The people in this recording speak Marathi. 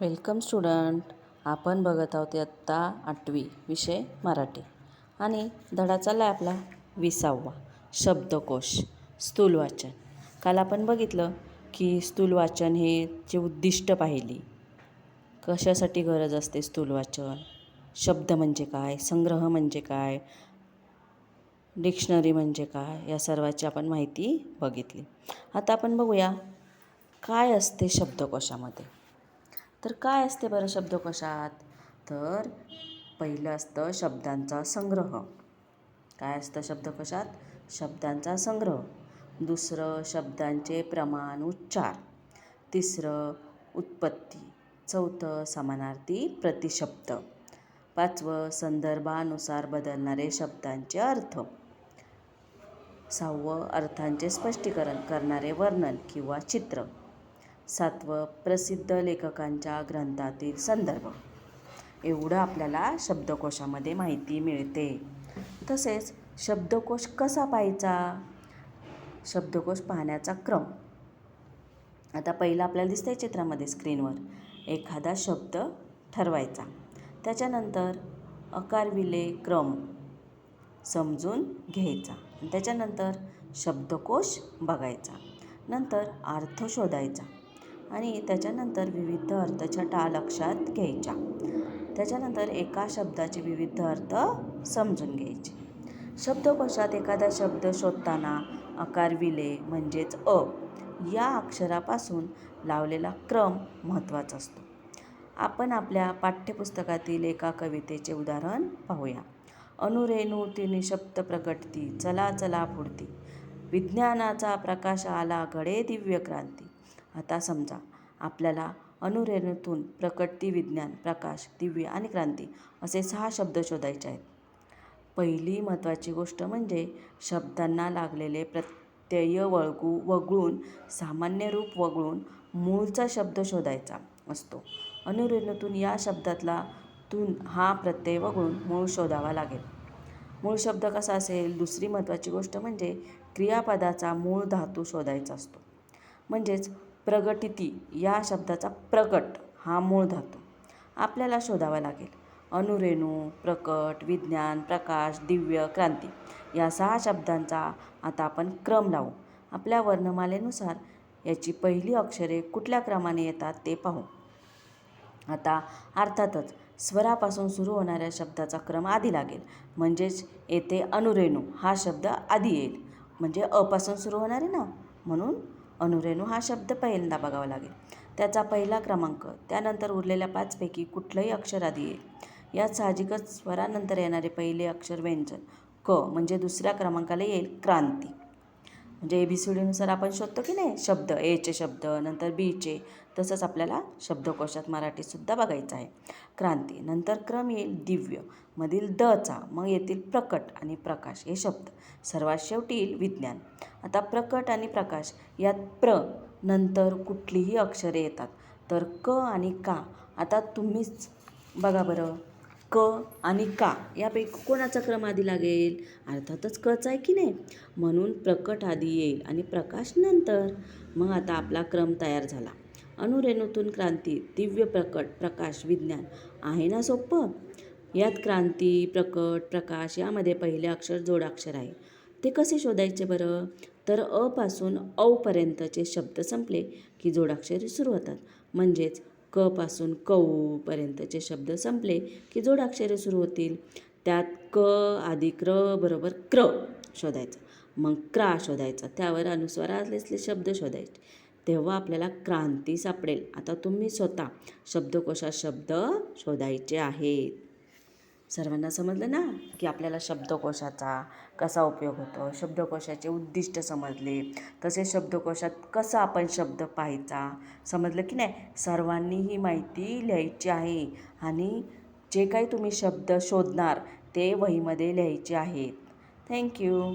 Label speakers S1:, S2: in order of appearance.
S1: Welcome student. आपण बघत आहोत इयत्ता आठवी विषय मराठी. आणि धडा चालला आहे आपला विसावा शब्दकोश स्थूल वाचन काल आपण बघितलं की स्थूल वाचन हे जे उद्दिष्ट पाहिली कशासाठी गरज असते स्थूल वाचन शब्द म्हणजे काय? संग्रह म्हणजे काय? डिक्शनरी म्हणजे काय? या सर्वाची आपण माहिती बघितली. आता आपण बघूया काय असते शब्दकोशामध्ये? तर काय असते बरं शब्दकोशात तर पहिलं असतं शब्दांचा संग्रह. काय असतं शब्दकोशात शब्दांचा संग्रह. दुसरं शब्दांचे प्रमाण उच्चार. तिसरं उत्पत्ती. चौथं समानार्थी प्रतिशब्द. पाचवं संदर्भानुसार बदलणारे शब्दांचे अर्थ. सहावं अर्थांचे स्पष्टीकरण करणारे वर्णन किंवा चित्र. सातवं प्रसिद्ध लेखकांच्या ग्रंथातील संदर्भ. एवढं आपल्याला शब्दकोशामध्ये माहिती मिळते. तसेच शब्दकोश कसा पाहायचा? शब्दकोश पाहण्याचा क्रम. आता पहिलं आपल्याला दिसतंय चित्रामध्ये स्क्रीनवर. एखादा शब्द ठरवायचा. त्याच्यानंतर अकारविले क्रम समजून घ्यायचा. आणि त्याच्यानंतर शब्दकोश बघायचा. नंतर अर्थ शोधायचा. आणि त्याच्यानंतर विविध अर्थछटा लक्षात घ्यायच्या. त्याच्यानंतर एका शब्दाचे विविध अर्थ समजून घ्यायचे. शब्दकोशात एखादा शब्द शोधताना अकार विले म्हणजेच अ या अक्षरापासून लावलेला क्रम महत्त्वाचा असतो. आपण आपल्या पाठ्यपुस्तकातील एका कवितेचे उदाहरण पाहूया. अनुरेणू तिने शब्द प्रगटती चला चला फुडती. विज्ञानाचा प्रकाश आला घडे दिव्य क्रांती. आता समजा आपल्याला अनुरेणूतून प्रकटती विज्ञान प्रकाश दिव्य आणि क्रांती असे सहा शब्द शोधायचे आहेत. पहिली महत्त्वाची गोष्ट म्हणजे शब्दांना लागलेले प्रत्यय वळगू वगळून सामान्य रूप वगळून मूळचा शब्द शोधायचा असतो. अनुरेणूतून या शब्दातला तून हा प्रत्यय वगळून मूळ शोधावा लागेल. मूळ शब्द कसा असेल? दुसरी महत्त्वाची गोष्ट म्हणजे क्रियापदाचा मूळ धातू शोधायचा असतो. म्हणजेच प्रगटिती या शब्दाचा प्रकट हा मूळ धातू. आपल्याला शोधावा लागेल. अनुरेणू प्रकट विज्ञान प्रकाश दिव्य क्रांती या सहा शब्दांचा आता आपण क्रम लावू. आपल्या वर्णमालेनुसार याची पहिली अक्षरे कुठल्या क्रमाने येतात ते पाहू. आता अर्थातच स्वरापासून सुरू होणाऱ्या शब्दाचा क्रम आधी लागेल. म्हणजेच येथे अनुरेणू हा शब्द आधी येईल. म्हणजे अपासून सुरू होणार आहे ना? म्हणून अनुरेणू हा शब्द पहिल्यांदा बघावा लागेल. त्याचा पहिला क्रमांक त्यानंतर उरलेल्या पाचपैकी कुठलंही अक्षर आधी येईल. यात साहजिकच स्वरानंतर येणारे पहिले अक्षर व्यंजन क म्हणजे दुसऱ्या क्रमांकाला येईल क्रांती. म्हणजे ए बी सी डीनुसार आपण शोधतो की नाही? शब्द. एचे शब्द नंतर बीचे तसंच आपल्याला शब्दकोशात मराठीसुद्धा बघायचं आहे. क्रांती. नंतर क्रम येईल दिव्य. मधील दचा मग येतील प्रकट आणि प्रकाश. हे शब्द. सर्वात शेवटी येईल विज्ञान. आता प्रकट आणि प्रकाश. यात प्र नंतर कुठलीही अक्षरे येतात. तर क आणि का. आता तुम्हीच बघा बरं. क आणि का यापैकी कोणाचा क्रम आधी लागेल? अर्थातच कच आहे की नाही? म्हणून प्रकट आधी येईल आणि प्रकाश नंतर. मग आता आपला क्रम तयार झाला. अनुरेणूतून क्रांती दिव्य प्रकट प्रकाश विज्ञान. आहे ना सोपं यात क्रांती प्रकट प्रकाश यामध्ये पहिले अक्षर जोडाक्षर आहे. ते कसे शोधायचे बरं? तर अपासून औपर्यंतचे शब्द संपले की जोडाक्षरे सुरू होतात. म्हणजेच क पासून कऊपर्यंतचे शब्द संपले की जोडाक्षरे सुरू होतील. त्यात क आधी क्र बरोबर क्र शोधायचं. मग क्रा शोधायचा. त्यावर अनुस्वार असलेले शब्द शोधायचे. तेव्हा आपल्याला क्रांती सापडेल. आता तुम्ही स्वतः शब्दकोशात शब्द शोधायचे आहेत. सर्वांना समजलं ना की आपल्याला शब्दकोशाचा कसा उपयोग होतो? शब्दकोशाचे उद्दिष्ट समजले. तसेच शब्दकोशात कसा आपण शब्द पाहायचा? समजलं की नाही? सर्वांनी ही माहिती लिहायची आहे. आणि जे काही तुम्ही शब्द शोधणार ते वहीमध्ये लिहायचे आहेत. थँक्यू.